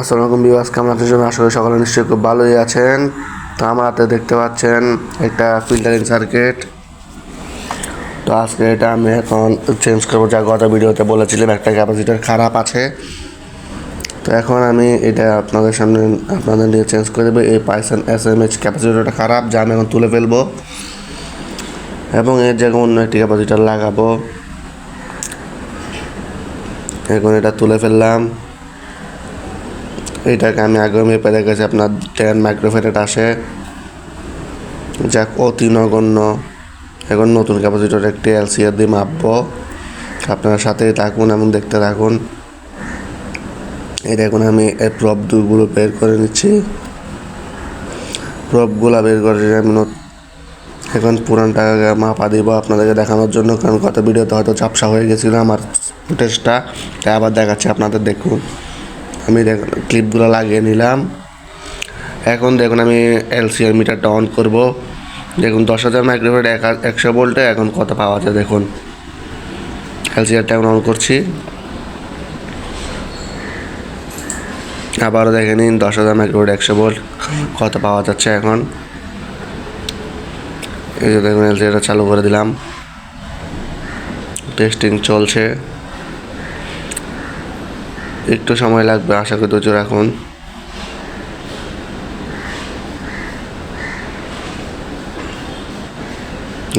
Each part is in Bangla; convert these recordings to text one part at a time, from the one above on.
আসসালামু বিবাস কেমন সবাই? আশা করি সকলে নিশ্চয়ই খুব ভালোই আছেন। তো আমার হাতে দেখতে পাচ্ছেন একটা ফিল্টারিং সার্কিট তো আজকে এটা আমি এখন চেঞ্জ করব, যা গত ভিডিওতে বলেছিলাম, একটা ক্যাপাসিটার খারাপ আছে। তো এখন আমি এটা আপনাদের সামনে, আপনাদের নিয়ে চেঞ্জ করে দেবো, এই পাইসন এস এম এইচ ক্যাপাসিটারটা খারাপ, যা আমি এখন তুলে ফেলব। এবং এর জায়গায় অন্য একটি ক্যাপাসিটার লাগাবো। এখন এটা তুলে ফেললাম। এটাকে আমি আগে মেপে রেখেছি আপনার টেন মাইক্রোফেরেট আসে। যাক, অতি নগণ্য। এখন নতুন ক্যাপাসিটর একটি এলসিআর দিয়ে মাপবো। আপনার সাথেই থাকুন এবং দেখতে থাকুন। এটা এখন আমি এই প্রপগুলো বের করে নিচ্ছি। প্রপগুলো বের করে আমি এখন পুরানটাকে মাপা দিব আপনাদেরকে দেখানোর জন্য, কারণ গত ভিডিওতে হয়তো চাপসা হয়ে গেছিল আমার ফুটেজটা তাই আবার দেখাচ্ছি আপনাদের দেখুন। আমি দেখুন ক্লিপগুলো লাগিয়ে নিলাম। এখন দেখুন আমি এলসিআর মিটারটা অন করব। দেখুন দশ হাজার মাইক্রোভেট এক, একশো ভোল্টে এখন কত পাওয়া যায় দেখুন। এলসিআরটা এখন অন করছি। আবারও দেখে নিন, দশ হাজার মাইক্রোভেট একশো ভোল্ট কত পাওয়া যাচ্ছে এখন। এই যে দেখুন এলসিআরটা চালু করে দিলাম। টেস্টিং চলছে। একটু সময় লাগবে, আশা করি ধৈর্য রাখুন।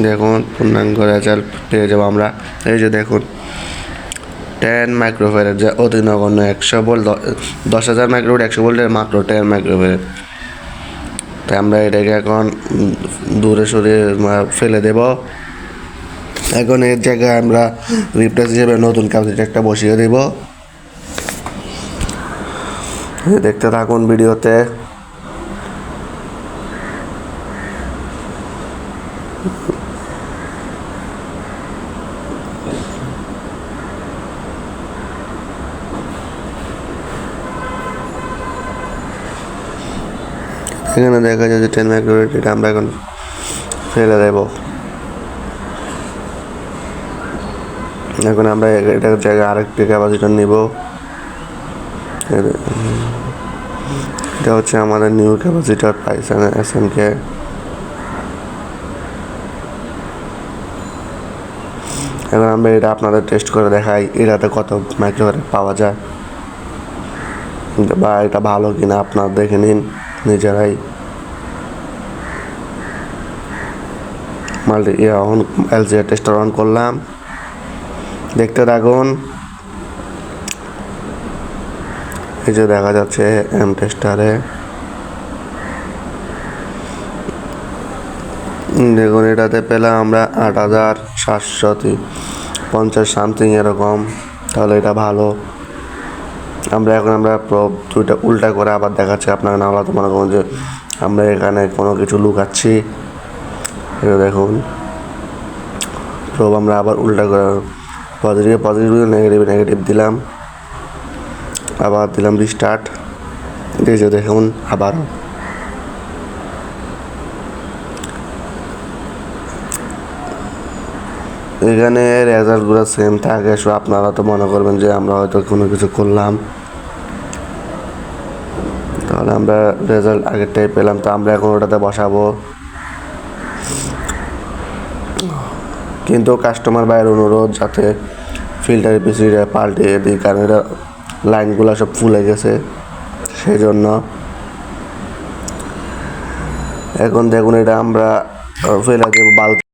দেখুন, পূর্ণাঙ্গ রেজাল্ট পেয়ে যাব আমরা। এই যে দেখুন টেন মাইক্রোফেয়ারের যা অতি নগণ্য একশো ভোল্ট দশ হাজার মাইক্রোভোল্ট একশো ভোল্টের মাত্র টেন মাইক্রোফেয়ার তাই আমরা এটাকে এখন দূরে সরিয়ে ফেলে দেব। এখন এর জায়গায় আমরা রিপ্লেস হিসেবে নতুন ক্যাপাসিটি একটা বসিয়ে দেব। দেখতে থাকুন ভিডিওতে। এখানে দেখা যাচ্ছে টেন এটা আমরা এখন ফেলে দেব। এখন আমরা এটার জায়গায় আরেকটি ক্যাপাসিটার নিব। এটা হচ্ছে আমাদের নিউ ক্যাপাসিটার পাইসান এস এম কে এখন আমরা এটা আপনাদের টেস্ট করে দেখাই, এটাতে কত মাইক্রোওয়েট পাওয়া যায়। বা এটা ভালো কিনা আপনারা দেখে নিন নিজেরাই। Multi on LGR tester on করলাম। দেখতে থাকুন। এই যে দেখা যাচ্ছে এম টেস্টারে দেখুন, এটাতে পেলাম আমরা আট হাজার সাতশো পঞ্চাশ সামথিং এরকম, তাহলে এটা ভালো। আমরা এখন আমরা দুইটা, উল্টা করে আবার দেখাচ্ছি আপনাকে না হলে মনে করুন যে আমরা এখানে কোনো কিছু লুকাচ্ছি। এটা দেখুন প্রব আমরা আবার উল্টা করে পজিটিভ পজিটিভ নেগেটিভ নেগেটিভ দিলাম। আবার দিলাম রিস্টার্ট যে দেখুন আবার এখানে রেজাল্টগুলো সেম থাকে সো আপনারা তো মনে করবেন যে আমরা হয়তো কোনো কিছু করলাম। তাহলে আমরা রেজাল্ট আগেরটাই পেলাম, তো আমরা এখন ওটাতে বসাবো। কিন্তু কাস্টমার বাইরের অনুরোধ যাতে ফিল্টারের পিসিটা পাল্টিয়ে দিই কারণ এটা লাইনগুলো সব ফুলে গেছে সেই জন্য এখন দেখুন এটা আমরা ফেলে দেবো বাল্ব